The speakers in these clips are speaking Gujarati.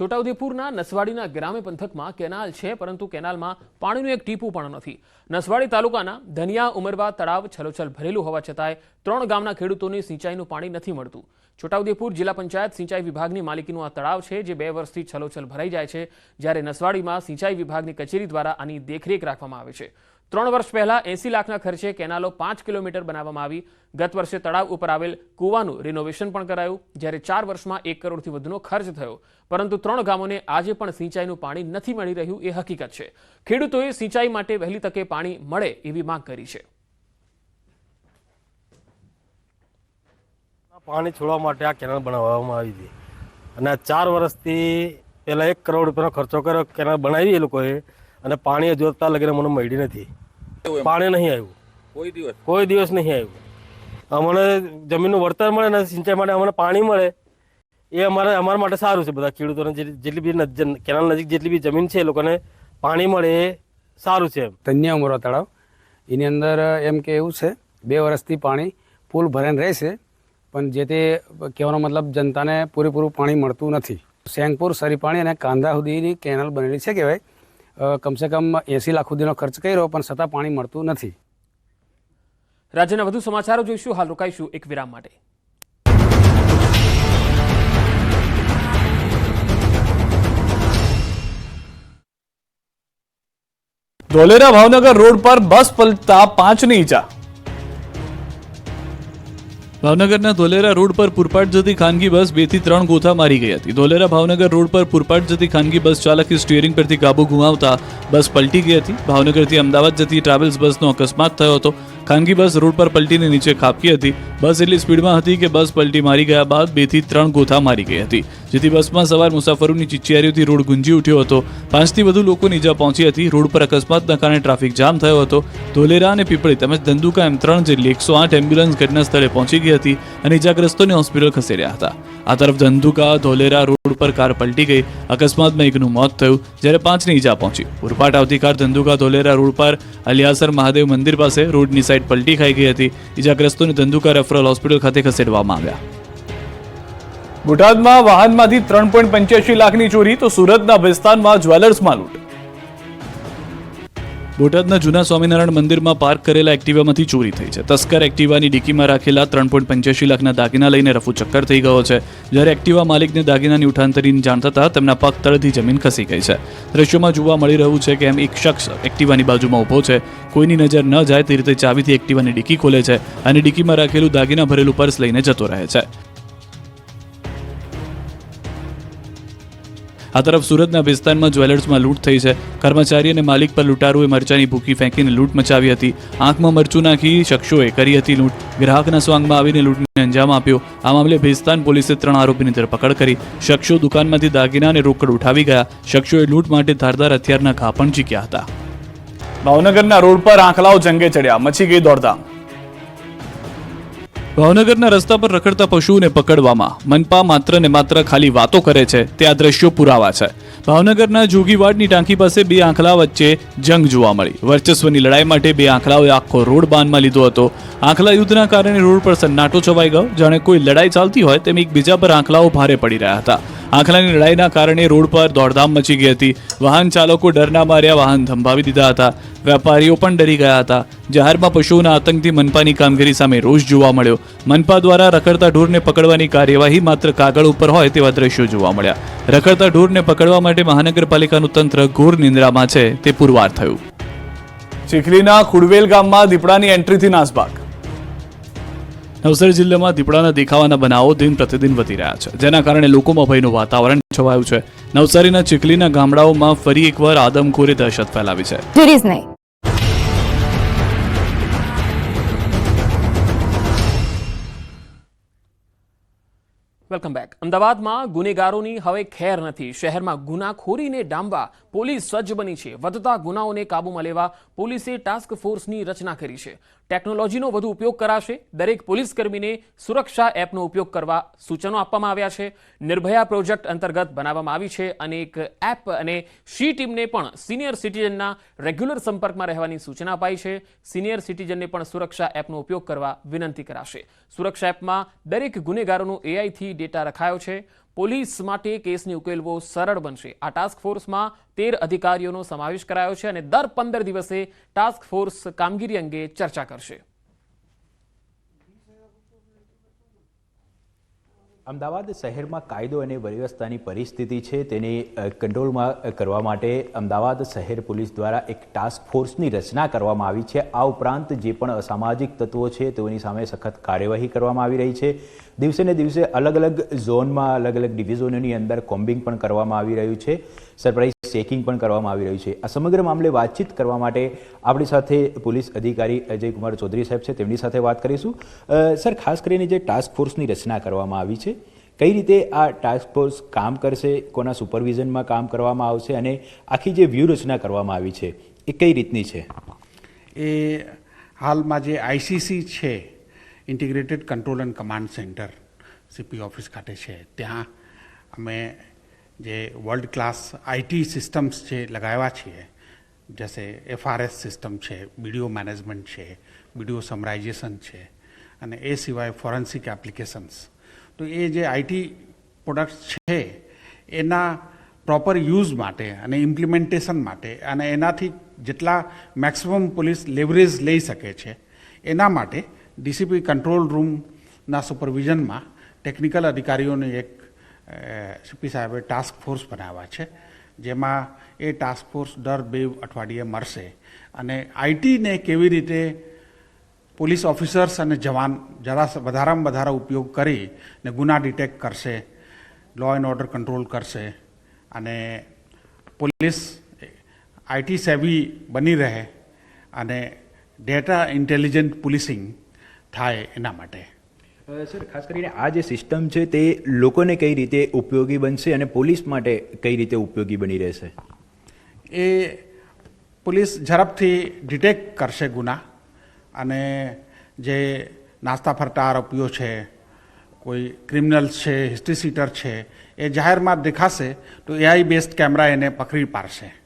છોટાઉદેપુરના નસવાડીના ગ્રામ્ય પંથકમાં કેનાલ છે, પરંતુ કેનાલમાં પાણીનું એક ટીપું પણ નથી. નસવાડી તાલુકાના ધનિયા, ઉમરવા તળાવ છલોછલ ભરેલું હોવા છતાંય ત્રણ ગામના ખેડૂતોને સિંચાઈનું પાણી નથી મળતું. છોટાઉદેપુર જિલ્લા પંચાયત સિંચાઈ વિભાગની માલિકીનું આ તળાવ છે, જે બે વર્ષથી છલોછલ ભરાઈ જાય છે, જ્યારે નસવાડીમાં સિંચાઈ વિભાગની કચેરી દ્વારા આની દેખરેખ રાખવામાં આવે છે. ત્રણ વર્ષ પહેલા એસી લાખના ખર્ચે કેનાલો પાંચ કિલોમીટર બનાવવામાં આવી. ગત વર્ષે તળાવ ઉપર આવેલ કૂવાનું રિનોવેશન પણ કરાયું, જ્યારે ચાર વર્ષમાં એક કરોડથી વધુનો ખર્ચ થયો. પરંતુ ત્રણ ગામોને આજે પણ સિંચાઈનું પાણી નથી મળી રહ્યું એ હકીકત છે. ખેડૂતોએ સિંચાઈ માટે વહેલી તકે પાણી મળે એવી માંગ કરી છે. પાણી છોડવા માટે આ કેનાલ બનાવવામાં આવી હતી. અને ચાર વર્ષથી પહેલાં એક કરોડ રૂપિયાનો ખર્ચો કર્યો, કેનાલ બનાવી એ લોકોએ અને પાણી જોતા લગીને મને મળી નથી. પાણી નહીં આવ્યું. કોઈ દિવસ? કોઈ દિવસ નહીં આવ્યું. અમને જમીનનું વળતર મળે ને સિંચાઈ માટે અમને પાણી મળે. એ અમારે અમારા માટે સારું છે બધા ખેડૂતોને. જેટલી બી કેનાલ નજીક જેટલી બી જમીન છે એ લોકોને પાણી મળે એ સારું છે એમ. ધન્ય ઉમરો તળાવ. એની અંદર એમ કે એવું છે બે વર્ષથી પાણી પુલ ભરાઈને રહેશે પણ જે તે કહેવાનો મતલબ જનતાને પૂરેપૂરું પાણી મળતું નથી. સેંગપુર સરીપાણી અને કાંધા સુધીની કેનાલ બનેલી છે કહેવાય. કમસે કમ એંસી લાખ સુધીનો ખર્ચ કર્યો પણ છતાં પાણી મળતું નથી. રાજ્યના વધુ સમાચારો જોઈશું. હાલ રોકાઈશું એક વિરામ માટે. ધોલેરા ભાવનગર રોડ પર બસ પલટતા પાંચની ઈજા. ભાવનગરના ધોલેરા રોડ પર પુરપાટ જતી ખાનગી બસ બેથી ત્રણ ગોથા મારી ગઈ હતી. ધોલેરા ભાવનગર રોડ પર પુરપાટ જતી ખાનગી બસ ચાલકે સ્ટીયરિંગ પરથી કાબુ ગુમાવતા બસ પલટી ગઈ હતી. ભાવનગરથી અમદાવાદ જતી ટ્રાવેલ્સ બસનો અકસ્માત થયો હતો. ખાનગી બસ રોડ પર પલટીને નીચે ખાબકી હતી. બસ એટલી સ્પીડમાં હતી કે બસ પલટી મારી ગયા બાદ બેથી ત્રણ ગોથા મારી ગઈ હતી. જેથી બસમાં સવાર મુસાફરોની ચિચિયારીઓથી રોડ ગુંજી ઉઠ્યો હતો. પાંચથી વધુ લોકોને ઈજા પહોંચી હતી. રોડ પર અકસ્માતના કારણે ટ્રાફિક જામ થયો હતો. ધોલેરા અને પીપળી તેમજ ધંધુકા એમ ત્રણ જેટલી એકસો આઠ એમ્બ્યુલન્સ ઘટના સ્થળે પહોંચી ગઈ હતી અને ઇજાગ્રસ્તોને હોસ્પિટલ ખસેડ્યા હતા. આ તરફ ધંધુકા ધોલેરા રોડ પર કાર પલટી ગઈ. અકસ્માતમાં એકનું મોત થયું, જ્યારે પાંચની ઈજા પહોંચી. પૂરપાટ આવતી કાર ધંધુકા ધોલેરા રોડ પર અલિયાસર મહાદેવ મંદિર પાસે રોડની સાઈડ પલટી ખાઈ ગઈ હતી. ઈજાગ્રસ્તોને ધંધુકા રેફરલ હોસ્પિટલ ખાતે ખસેડવામાં આવ્યા. બોટાદમાં વાહનમાંથી ત્રણ પોઈન્ટ પંચ્યાસી લાખની ચોરી, તો સુરતના વિસ્તારમાં જ્વેલર્સમાં લૂંટ. બોટાદના જૂના સ્વામિનારાયણ મંદિરમાં પાર્ક કરેલા એક્ટિવામાંથી ચોરી થઈ છે. તસ્કર એક્ટિવાની ડીકીમાં રાખેલા ત્રણ પોઈન્ટ પંચ્યાસી લાખના દાગીના લઈને રફુ ચક્કર થઈ ગયો છે. જ્યારે એક્ટિવા માલિકને દાગીનાની ઉઠાંતરીની જાણ થતાં તેમના પગ તળથી જમીન ખસી ગઈ છે. દ્રશ્યોમાં જોવા મળી રહ્યું છે કે એમ એક શખ્સ એક્ટિવાની બાજુમાં ઊભો છે. કોઈની નજર ન જાય તે રીતે ચાવીથી એક્ટિવાની ડીકી ખોલે છે અને ડીકીમાં રાખેલું દાગીના ભરેલું પર્સ લઈને જતો રહે છે. આ તરફ સુરતના વિસ્તારમાં જ્વેલર્સમાં લૂંટ થઈ છે. કર્મચારી અને માલિક પર લૂંટારુએ મરચાની ભૂકી ફેંકીને લૂંટ મચાવી હતી. આંખમાં મરચું નાખી શખ્સોએ કરી હતી લૂંટ. ગ્રાહકના સ્વાંગમાં આવીને લૂંટને અંજામ આપ્યો. આ મામલે ભેસ્તાન પોલીસે ત્રણ આરોપીની ધરપકડ કરી. શખ્સો દુકાનમાંથી દાગીના અને રોકડ ઉઠાવી ગયા. શખ્સોએ લૂંટ માટે ધારદાર હથિયારના ઘા પણ ઝીક્યા હતા. ભાવનગરના રોડ પર આંખલાઓ જંગે ચડ્યા. મચી ગઈ દોડધામ. ભાવનગરના રસ્તા પર રખડતા પશુઓને પકડવામાં મનપા માત્ર ને માત્ર ખાલી વાતો કરે છે, તે આ દ્રશ્યો પુરાવા છે. ભાવનગરના જોગીવાડની ટાંકી પાસે બે આંખલા વચ્ચે જંગ જોવા મળી. વર્ચસ્વની લડાઈ માટે બે આંખલાઓએ આખો રોડ બાનમાં લીધો હતો. આંખલા યુદ્ધના કારણે રોડ પર સન્નાટો છવાઈ ગયો. જાણે કોઈ લડાઈ ચાલતી હોય તેમ એકબીજા પર આંખલાઓ ભારે પડી રહ્યા હતા. આંખલાની લડાઈના કારણે રોડ પર દોડધામ મચી ગઈ હતી. વાહન ચાલકો ડરના માર્યા વાહન થંભાવી દીધા હતા. વેપારીઓ પણ ડરી ગયા હતા. જાહેરમાં પશુઓના આતંકથી મનપાની કામગીરી સામે રોષ જોવા મળ્યો. મનપા દ્વારા રખડતા ઢોરને પકડવાની કાર્યવાહી માત્ર કાગળ ઉપર હોય તેવા દ્રશ્યો જોવા મળ્યા. રખડતા ઢોરને પકડવા માટે મહાનગરપાલિકાનું તંત્ર ઘોર નિંદ્રામાં છે તે પુરવાર થયું. ચીખલીના ખુડવેલ ગામમાં દીપડાની એન્ટ્રીથી નાસભાગ. નવસારી જિલ્લામાં દીપડાના દેખાવાના બનાવો દિન પ્રતિદિન વધી રહ્યા છે જેના કારણે લોકોમાં ભયનું વાતાવરણ છવાયું છે. નવસારીના ચીખલીના ગામડાઓમાં ફરી એકવાર આદમખોરે દહેશત ફેલાવી છે. વેલકમ બેક અમદાવાદમાં ગુનેગારોની હવે ખેર નથી. શહેરમાં ગુનાખોરીને ડામવા પોલીસ સજ્જ બની છે. વધતા ગુનાઓને કાબૂમાં લેવા પોલીસે ટાસ્ક ફોર્સની રચના કરી છે. ટેકનોલોજીનો વધુ ઉપયોગ કરાશે. દરેક પોલીસ કર્મીને સુરક્ષા એપનો ઉપયોગ કરવા સૂચનો આપવામાં આવ્યા છે. નિર્ભયા પ્રોજેક્ટ અંતર્ગત બનાવવામાં આવી છે અને એક એપ અને શી ટીમને પણ સિનિયર સિટીઝનના રેગ્યુલર સંપર્કમાં રહેવાની સૂચના અપાઈ છે. સિનિયર સિટીઝનને પણ સુરક્ષા એપનો ઉપયોગ કરવા વિનંતી કરાશે. સુરક્ષા એપમાં દરેક ગુનેગારોનું એઆઈથી ડેટા રખાયો છે. પોલીસ માટે કેસને ઉકેલવો સરળ બનશે. આ ટાસ્ક ફોર્સમાં તેર અધિકારીઓનો સમાવેશ કરાયો છે અને દર પંદર દિવસે ટાસ્ક ફોર્સ કામગીરી અંગે ચર્ચા કરશે. અમદાવાદ શહેરમાં કાયદો અને વ્યવસ્થાની પરિસ્થિતિ છે તેને કંટ્રોલમાં કરવા માટે અમદાવાદ શહેર પોલીસ દ્વારા એક ટાસ્ક ફોર્સની રચના કરવામાં આવી છે. આ ઉપરાંત જે પણ અસામાજિક તત્વો છે તેઓની સામે સખત કાર્યવાહી કરવામાં આવી રહી છે. દિવસે ને દિવસે અલગ અલગ ઝોનમાં, અલગ અલગ ડિવિઝનોની અંદર કોમ્બિંગ પણ કરવામાં આવી રહ્યું છે. સરપ્રાઇઝ ચેકિંગ પણ કરવામાં આવી રહ્યું છે. આ સમગ્ર મામલે વાતચીત કરવા માટે આપણી સાથે પોલીસ અધિકારી અજય કુમાર ચૌધરી સાહેબ છે. તેમની સાથે વાત કરીશું. સર, ખાસ કરીને જે ટાસ્ક ફોર્સની રચના કરવામાં આવી છે કઈ રીતે આ ટાસ્ક ફોર્સ કામ કરશે, કોના સુપરવિઝનમાં કામ કરવામાં આવશે અને આખી જે વ્યૂહરચના કરવામાં આવી છે, એ કઈ રીતની છે? એ હાલમાં જે આઈસીસી છે integrated control and command centre CP office ખાતે છે. ત્યાં અમે જે વર્લ્ડ ક્લાસ આઈટી સિસ્ટમ્સ જે લગાવ્યા છીએ, જૈસે એફઆરએસ સિસ્ટમ છે વીડિયો મેનેજમેન્ટ છે વીડિયો સમરાઇઝેશન છે, અને એ સિવાય ફોરેન્સિક એપ્લિકેશન્સ તો એ જે આઈટી પ્રોડક્ટ્સ છે, એના પ્રોપર યુઝ માટે અને ઇમ્પ્લિમેન્ટેશન માટે અને એનાથી જેટલા મેક્સિમમ પોલીસ લેવરેજ લઈ શકે છે, એના માટે ડીસીપી કંટ્રોલ રૂમના સુપરવિઝનમાં ટેકનિકલ અધિકારીઓની એક સીપી સાહેબે ટાસ્ક ફોર્સ બનાવ્યા છે, જેમાં એ ટાસ્ક ફોર્સ દર બે અઠવાડિયે મળશે અને આઈટીને કેવી રીતે પોલીસ ઓફિસર્સ અને જવાન જરા વધારામાં વધારા ઉપયોગ કરી ને ગુના ડિટેક્ટ કરશે લો એન્ડ ઓર્ડર કંટ્રોલ કરશે અને પોલીસ આઈટી સેવી બની રહે અને ડેટા ઇન્ટેલિજન્ટ પોલીસિંગ થાય એના માટે. સર ખાસ કરીને આ જે સિસ્ટમ છે તે લોકોને કઈ રીતે ઉપયોગી બનશે અને પોલીસ માટે કઈ રીતે ઉપયોગી બની રહેશે? એ પોલીસ ઝડપથી ડિટેક્ટ કરશે ગુના. અને જે નાસ્તા ફરતા આરોપીઓ છે, કોઈ ક્રિમિનલ્સ છે હિસ્ટ્રી સીટર છે, એ જાહેરમાં દેખાશે, તો એઆઈ બેસ્ડ કેમેરા એને પકડી પાડશે.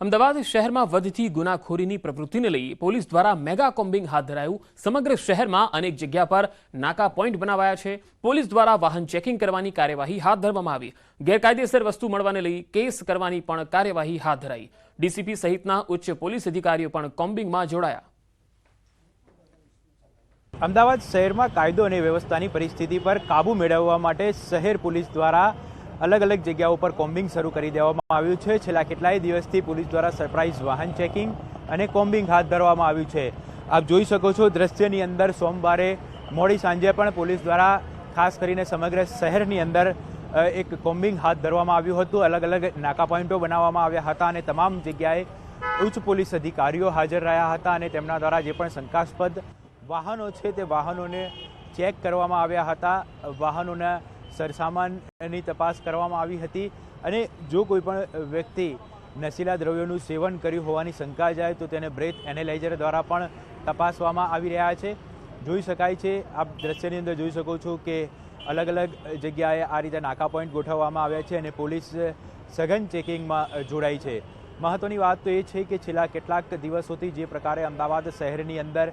અમદાવાદ શહેરમાં વધતી ગુનાખોરીની પ્રવૃત્તિને લઈ પોલીસ દ્વારા મેગા કોમ્બિંગ હાથ ધરાયું. સમગ્ર શહેરમાં અનેક જગ્યા પર નાકા પોઈન્ટ બનાવાયા છે. પોલીસ દ્વારા વાહન ચેકિંગ કરવાની કાર્યવાહી હાથ ધરવામાં આવી. ગેરકાયદેસર વસ્તુ મળવાને લઈ કેસ કરવાની પણ કાર્યવાહી હાથ ધરાઈ. ડીસીપી સહિતના ઉચ્ચ પોલીસ અધિકારીઓ પણ કોમ્બિંગમાં જોડાયા. અમદાવાદ શહેરમાં કાયદો અને વ્યવસ્થાની પરિસ્થિતિ પર કાબૂ મેળવવા માટે શહેર પોલીસ દ્વારા અલગ અલગ જગ્યાઓ પર કોમ્બિંગ શરૂ કરી દેવામાં આવ્યું છે. છેલ્લા કેટલાય દિવસથી પોલીસ દ્વારા સરપ્રાઇઝ વાહન ચેકિંગ અને કોમ્બિંગ હાથ ધરવામાં આવ્યું છે. આપ જોઈ શકો છો દ્રશ્યની અંદર સોમવારે મોડી સાંજે પણ પોલીસ દ્વારા ખાસ કરીને સમગ્ર શહેરની અંદર એક કોમ્બિંગ હાથ ધરવામાં આવ્યું હતું. અલગ અલગ નાકા પોઈન્ટો બનાવવામાં આવ્યા હતા અને તમામ જગ્યાએ ઉચ્ચ પોલીસ અધિકારીઓ હાજર રહ્યા હતા અને તેમના દ્વારા જે પણ શંકાસ્પદ વાહનો છે તે વાહનોને ચેક કરવામાં આવ્યા હતા. વાહનોના સરસામાનની તપાસ કરવામાં આવી હતી અને જો કોઈ પણ વ્યક્તિ નશીલા દ્રવ્યોનું સેવન કર્યું હોવાની શંકા જાય તો તેને બ્રેથ એનાલાઇઝર દ્વારા પણ તપાસવામાં આવી રહ્યા છે. જોઈ શકાય છે, આપ દ્રશ્યની અંદર જોઈ શકો છો કે અલગ અલગ જગ્યાએ આ રીતે નાકા પોઈન્ટ ગોઠવવામાં આવ્યા છે અને પોલીસ સઘન ચેકિંગમાં જોડાઈ છે. મહત્વની વાત તો એ છે કે છેલ્લા કેટલાક દિવસોથી જે પ્રકારે અમદાવાદ શહેરની અંદર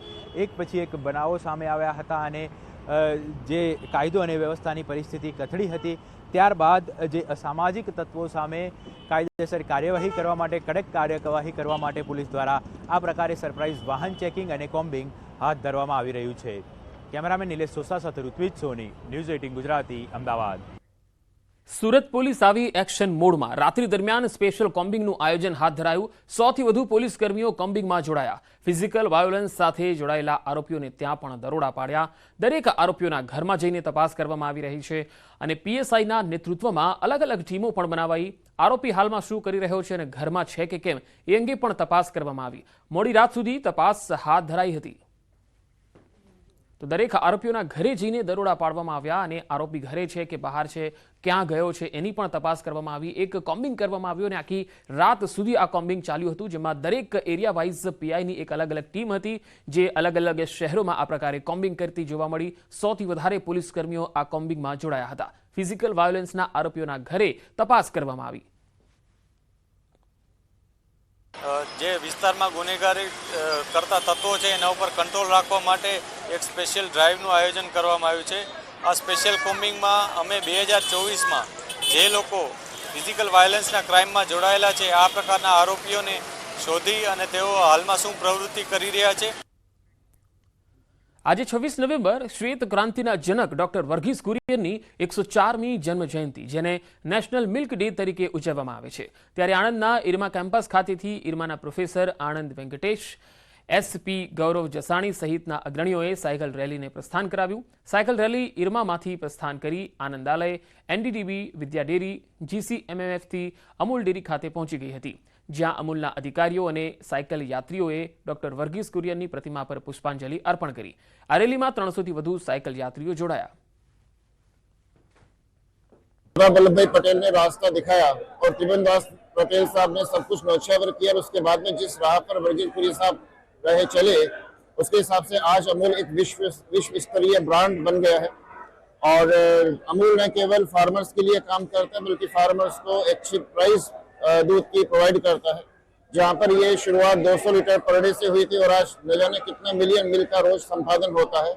એક પછી એક બનાવો સામે આવ્યા હતા અને જે કાયદો અને વ્યવસ્થાની પરિસ્થિતિ કથળી હતી, ત્યારબાદ જે અસામાજિક તત્વો સામે કાયદેસર કાર્યવાહી કરવા માટે, કડક કાર્યવાહી કરવા માટે પોલીસ દ્વારા આ પ્રકારે સરપ્રાઇઝ વાહન ચેકિંગ અને કોમ્બિંગ હાથ ધરવામાં આવી રહ્યું છે. કેમેરામેન નિલેશ સોસા સાથે Ritvij Soni, news eighteen Gujarati, Ahmedabad. Surat police આવી એક્શન મોડમાં. રાત્રિ દરમિયાન સ્પેશિયલ કોમ્બિંગનું આયોજન હાથ ધરાયું. સોથી વધુ પોલીસ કર્મીઓ કોમ્બિંગમાં જોડાયા. ફિઝિકલ વાયોલન્સ સાથે જોડાયેલા આરોપીઓને ત્યાં પણ દરોડા પાડ્યા. દરેક આરોપીઓના ઘરમાં જઈને તપાસ કરવામાં આવી રહી છે અને પીએસઆઈના નેતૃત્વમાં અલગ અલગ ટીમો પણ બનાવાઈ. આરોપી હાલમાં શું કરી રહ્યો છે અને ઘરમાં છે કે કેમ, એ અંગે પણ તપાસ કરવામાં આવી. મોડી રાત સુધી તપાસ હાથ ધરાઈ હતી. તો દરેક આરોપીઓના ઘરે જઈને દરોડા પાડવામાં આવ્યા અને આરોપી ઘરે છે કે બહાર છે, ક્યાં ગયો છે એની પણ તપાસ કરવામાં આવી. એક કોમ્બિંગ કરવામાં આવ્યું અને આખી રાત સુધી આ કોમ્બિંગ ચાલ્યું હતું, જેમાં દરેક એરિયા વાઇઝ પીઆઈની એક અલગ અલગ ટીમ હતી, જે અલગ અલગ શહેરોમાં આ પ્રકારે કોમ્બિંગ કરતી જોવા મળી. સોથી વધારે પોલીસકર્મીઓ આ કોમ્બિંગમાં જોડાયા હતા. ફિઝિકલ વાયોલન્સના આરોપીઓના ઘરે તપાસ કરવામાં આવી. જે વિસ્તારમાં ગુનેગારી કરતા તત્વો છે, એના ઉપર કંટ્રોલ રાખવા માટે એક સ્પેશિયલ ડ્રાઈવનું આયોજન કરવામાં આવ્યું છે. આ સ્પેશિયલ કોમ્બિંગમાં અમે બે હજાર ચોવીસમાં જે લોકો ફિઝિકલ વાયલન્સના ક્રાઇમમાં જોડાયેલા છે, આ પ્રકારના આરોપીઓને શોધી અને તેઓ હાલમાં શું પ્રવૃત્તિ કરી રહ્યા છે? આજે છવ્વીસ નવેમ્બર શ્વેત ક્રાંતિના જનક ડોક્ટર વર્ગીસ કુરિયનની એકસો ચારમી જન્મ જયંતિ જેને નેશનલ મિલ્ક ડે તરીકે ઉજવવામાં આવે છે. ત્યારે આણંદના ઇરમા કેમ્પસ ખાતેથી ઇરમાના પ્રોફેસર આણંદ વેંકટેશ એસપી ગૌરવ જસાણી સહિતના અગ્રણીઓએ સાયકલ રેલીને પ્રસ્થાન કરાવ્યું સાયકલ રેલી ઇરમામાંથી પ્રસ્થાન કરી આનંદાલય એનડીડીબી વિદ્યા ડેરી જીસીએમએમએફથી અમૂલ ડેરી ખાતે પહોંચી ગઈ હતી જ્યાં અમૂલના અધિકારીઓ અને સાયકલ યાત્રીઓએ ડોક્ટર વર્ગીસ કુરિયનની પ્રતિમા પર પુષ્પાંજલિ અર્પણ કરી આ રેલીમાં ત્રણસોથી વધુ સાયકલ યાત્રીઓ જોડાયા सरदार वल्लभ भाई पटेल ने रास्ता दिखाया और त्रिभुवन दास पटेल साहब ने सब कुछ नौछावर किया और उसके बाद में जिस राह पर वर्गीज पुरी साहब रहे चले, उसके हिसाब से आज अमूल एक विश्व विश्व स्तरीय ब्रांड बन गया है। और अमूल न केवल फार्मर्स के लिए काम करता है, बल्कि फार्मर्स को अच्छी प्राइस दूध की प्रोवाइड करता है। जहाँ पर ये शुरुआत 200 लीटर पर डे से हुई थी और आज न जाने कितने मिलियन मिल का रोज संपादन होता है।